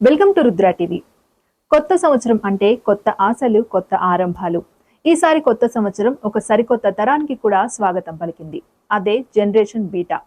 Welcome to Rudra TV. కొత్త సంవత్సరం అంటే కొత్త ఆశలు కొత్త ఆరంభాలు. ఈసారి కొత్త సంవత్సరం ఒక సరికొత్త తరానికి కూడా స్వాగతం పలికింది. అదే జనరేషన్ బీటా.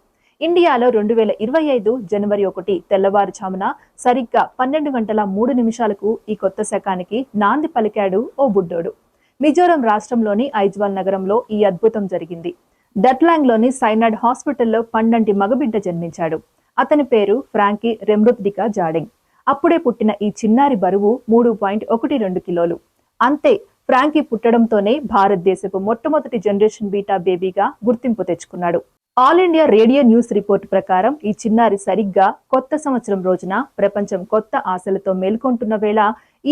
ఇండియాలో రెండు వేల ఇరవై ఐదు జనవరి ఒకటి తెల్లవారుజామున సరిగ్గా పన్నెండు గంటల మూడు నిమిషాలకు ఈ కొత్త శకానికి నాంది పలికాడు ఓ బుడ్డోడు. మిజోరం రాష్ట్రంలోని ఐజ్వాల్ నగరంలో ఈ అద్భుతం జరిగింది. డట్లాంగ్లోని సైనాడ్ హాస్పిటల్లో పన్నంటి మగబిడ్డ జన్మించాడు. అతని పేరు ఫ్రాంకీ రెమ్రుద్దికా జాడింగ్. అప్పుడే పుట్టిన ఈ చిన్నారి బరువు మూడు పాయింట్ ఒకటి రెండు కిలోలు. అంతే ఫ్రాంకీ పుట్టడంతోనే భారతదేశపు మొట్టమొదటి జనరేషన్ బీటా బేబీగా గుర్తింపు తెచ్చుకున్నాడు. All India Radio news report ప్రకారం ఈ చిన్నారి సరిగ్గా కొత్త సంవత్సరం రోజున ప్రపంచం కొత్త ఆశలతో మేల్కొంటున్న వేళ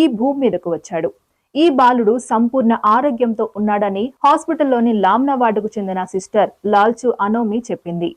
ఈ భూమి మీదకు వచ్చాడు. ఈ బాలుడు సంపూర్ణ ఆరోగ్యంతో ఉన్నాడని హాస్పిటల్లోని లామ్నా వార్డుకు చెందిన సిస్టర్ లాల్చు అనోమి చెప్పింది.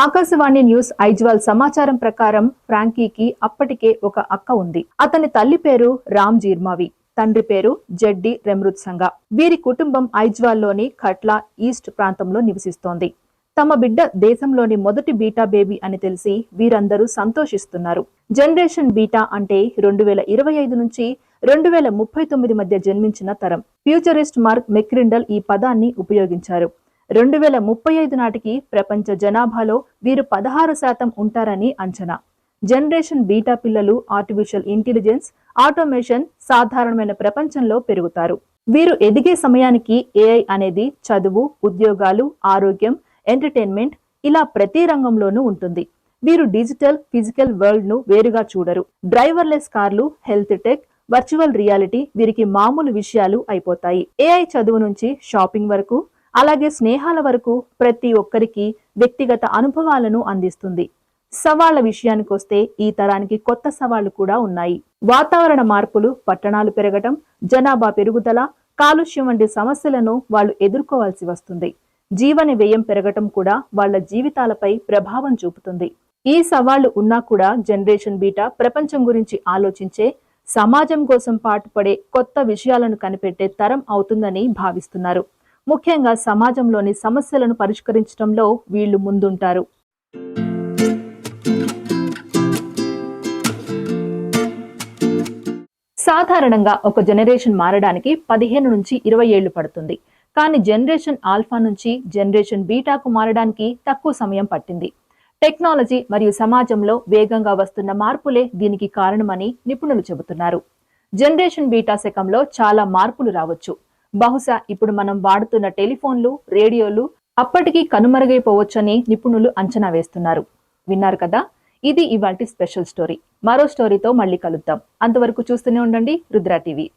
ఆకాశవాణి న్యూస్ ఐజ్వాల్ సమాచారం ప్రకారం ఫ్రాంకీకి అప్పటికే ఒక అక్క ఉంది. అతని తల్లి పేరు రామ్ జీర్మావి. తండ్రి పేరు జడ్డి రెమృత్ సంగ వీరి కుటుంబం ఐజ్వాల్లోని ఖట్లా ఈస్ట్ ప్రాంతంలో నివసిస్తోంది. తమ బిడ్డ దేశంలోని మొదటి బీటా బేబీ అని తెలిసి వీరందరూ సంతోషిస్తున్నారు. జనరేషన్ బీటా అంటే రెండు వేల ఇరవై ఐదు నుంచి రెండు వేల ముప్పై తొమ్మిది మధ్య జన్మించిన తరం. ఫ్యూచరిస్ట్ మార్క్ మెక్రిండల్ ఈ పదాన్ని ఉపయోగించారు. రెండు వేల ముప్పై ఐదు నాటికి ప్రపంచ జనాభాలో వీరు పదహారు శాతం ఉంటారని అంచనా. జనరేషన్ బీటా పిల్లలు ఆర్టిఫిషియల్ ఇంటెలిజెన్స్ ఆటోమేషన్ సాధారణమైన ప్రపంచంలో పెరుగుతారు. వీరు ఎదిగే సమయానికి ఏఐ అనేది చదువు ఉద్యోగాలు ఆరోగ్యం ఎంటర్టైన్మెంట్ ఇలా ప్రతి రంగంలోనూ ఉంటుంది. వీరు డిజిటల్ ఫిజికల్ వరల్డ్ను వేరుగా చూడరు. డ్రైవర్లెస్ కార్లు హెల్త్ టెక్ వర్చువల్ రియాలిటీ వీరికి మామూలు విషయాలు అయిపోతాయి. ఏఐ చదువు నుంచి షాపింగ్ వరకు అలాగే స్నేహాల వరకు ప్రతి ఒక్కరికి వ్యక్తిగత అనుభవాలను అందిస్తుంది. సవాళ్ళ విషయానికొస్తే ఈ తరానికి కొత్త సవాళ్ళు కూడా ఉన్నాయి. వాతావరణ మార్పులు పట్టణాలు పెరగటం జనాభా పెరుగుదల కాలుష్యం వంటి సమస్యలను వాళ్ళు ఎదుర్కోవాల్సి వస్తుంది. జీవన వ్యయం పెరగటం కూడా వాళ్ళ జీవితాలపై ప్రభావం చూపుతుంది. ఈ సవాళ్ళు ఉన్నా కూడా జనరేషన్ బీటా ప్రపంచం గురించి ఆలోచించే సమాజం కోసం పాటుపడే కొత్త విషయాలను కనిపెట్టే తరం అవుతుందని భావిస్తున్నారు. ముఖ్యంగా సమాజంలోని సమస్యలను పరిష్కరించడంలో వీళ్ళు ముందుంటారు. సాధారణంగా ఒక జనరేషన్ మారడానికి పదిహేను నుంచి ఇరవై ఏళ్ళు పడుతుంది. కానీ జనరేషన్ ఆల్ఫా నుంచి జనరేషన్ బీటాకు మారడానికి తక్కువ సమయం పట్టింది. టెక్నాలజీ మరియు సమాజంలో వేగంగా వస్తున్న మార్పులే దీనికి కారణమని నిపుణులు చెబుతున్నారు. జనరేషన్ బీటా శకంలో చాలా మార్పులు రావచ్చు. బహుశా ఇప్పుడు మనం వాడుతున్న టెలిఫోన్లు రేడియోలు అప్పటికి కనుమరుగైపోవచ్చని నిపుణులు అంచనా వేస్తున్నారు. విన్నారు కదా? ఇది ఇవాల్టి స్పెషల్ స్టోరీ. మరో స్టోరీతో మళ్ళీ కలుద్దాం. అంతవరకు చూస్తూనే ఉండండి రుద్రా టీవీ.